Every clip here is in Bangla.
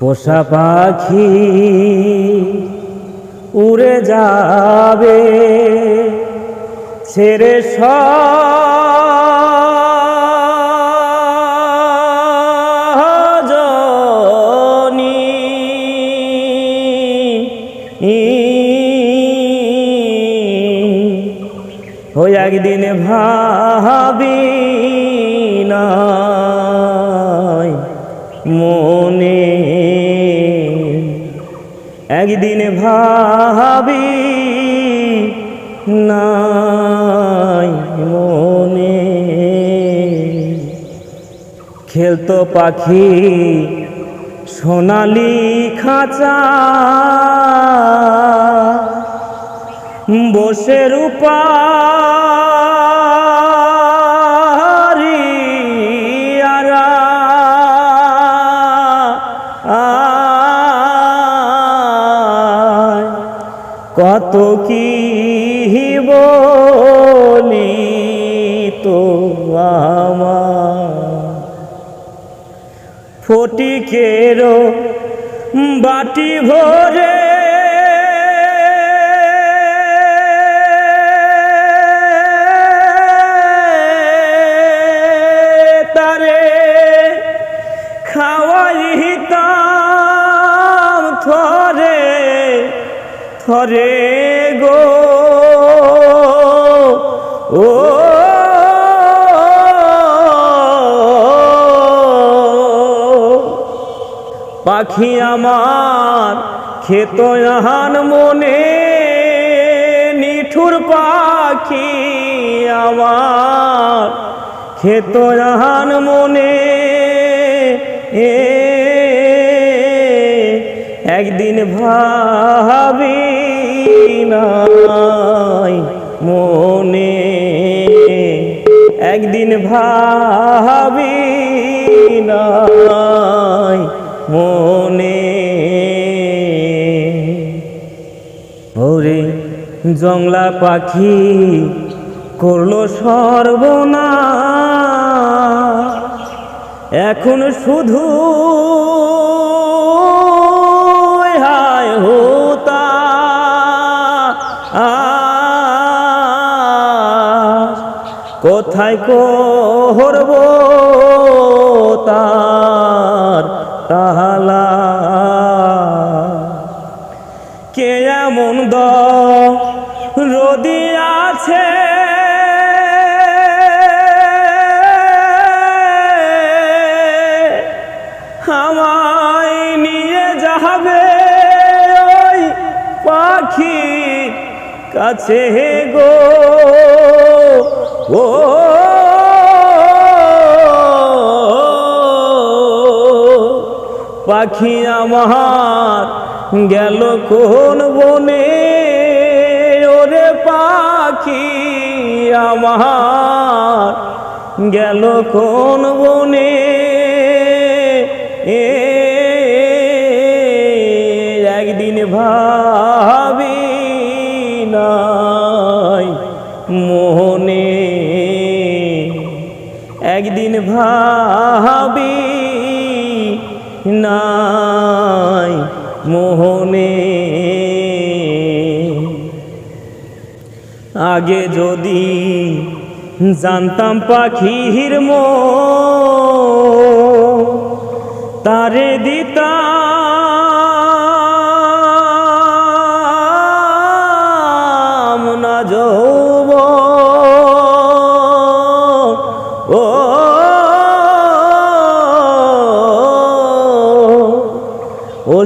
পোষা পাখি উড়ে যাবে ছেড়ে সজনি। ওই একদিন ভাবি মনে। একদিন ভাবি নাই মনে। খেলতো পাখি সোনালি খাঁচা। বসে রূপারি কত কি বলি তো ফটিকেরও বাটি ভরে থরে গো। ও পাখি আমার খেত আহান মনে, নিঠুর পাখি আমার খেত আহান মনে। এ, একদিন ভাবি নাই মনে। একদিন ভাবি নাই মনে। ওরে জংলা পাখি করল সর্বনা এখন শুধু হায় হোতা কোথায় করব তার তাহালা কে এমন দ আছে? আমায় নিয়ে যাবে ওই পাখির কাছে গো। পাখি আমার গেল কোন বনে? ওরে পাখি আমার গেল কোন বনে? এ একদিন ভাবি নাই মোহনে। একদিন ভাবি নাই মোহনে। আগে যদি জানতাম পাখির মো তারে দিতাম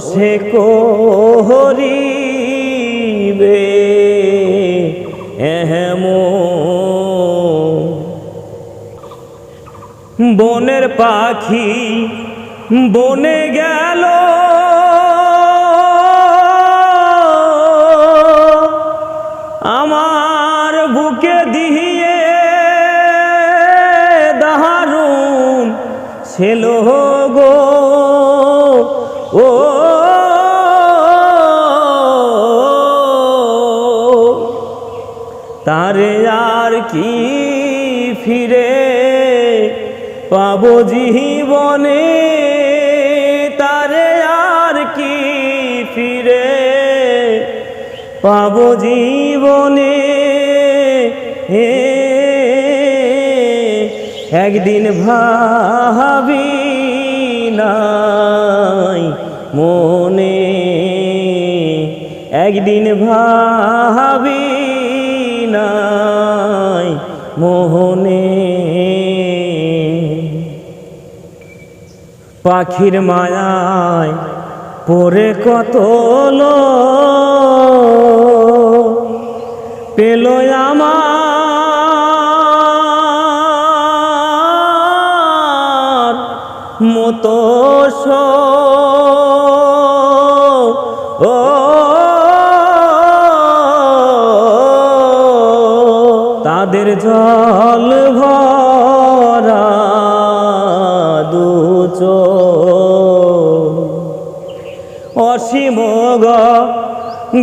সে কোহরিবে এহেমো বনের পাখি বনে গেল। আমার বুকে দিয়ে দারুণ ছিল তারে আর কি ফিরে পাবো জীবনে? তারে আর কি ফিরে পাবো জীবনে? হে একদিন ভাবি নাই মনে, একদিন ভাবি নাই মোহনে। পাখির মায়ায় পরে কত পেল আমার মতো ও তাদের জল ভরা দুচ অসীম গ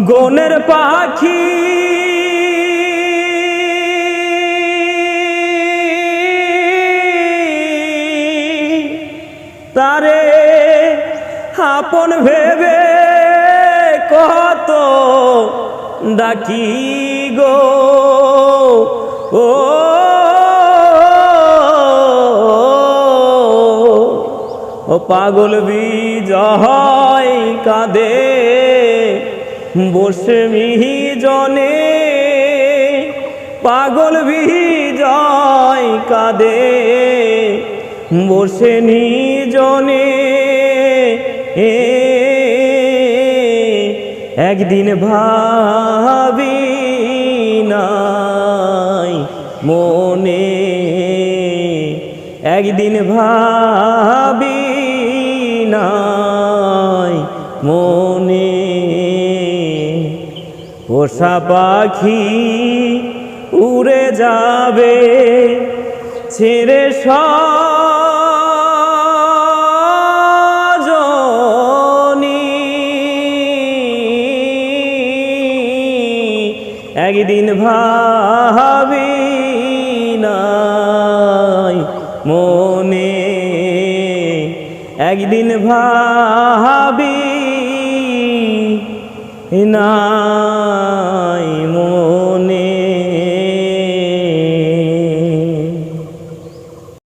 গনের পাখি। তারে আপন ভেবে কত ডাকি গো। ও ও পাগল বিজয় কাঁদে, বসে মিহি জনে পাগল বিজয় কাঁদে, বসে নিজনে এ একদিন ভাবি নাই মনে একদিন ভাবি নাই মনে। পোষা পাখি উড়ে যাবে ছেড়ে সজনী। একদিন ভাবি एक दिन भाभी नाई मोर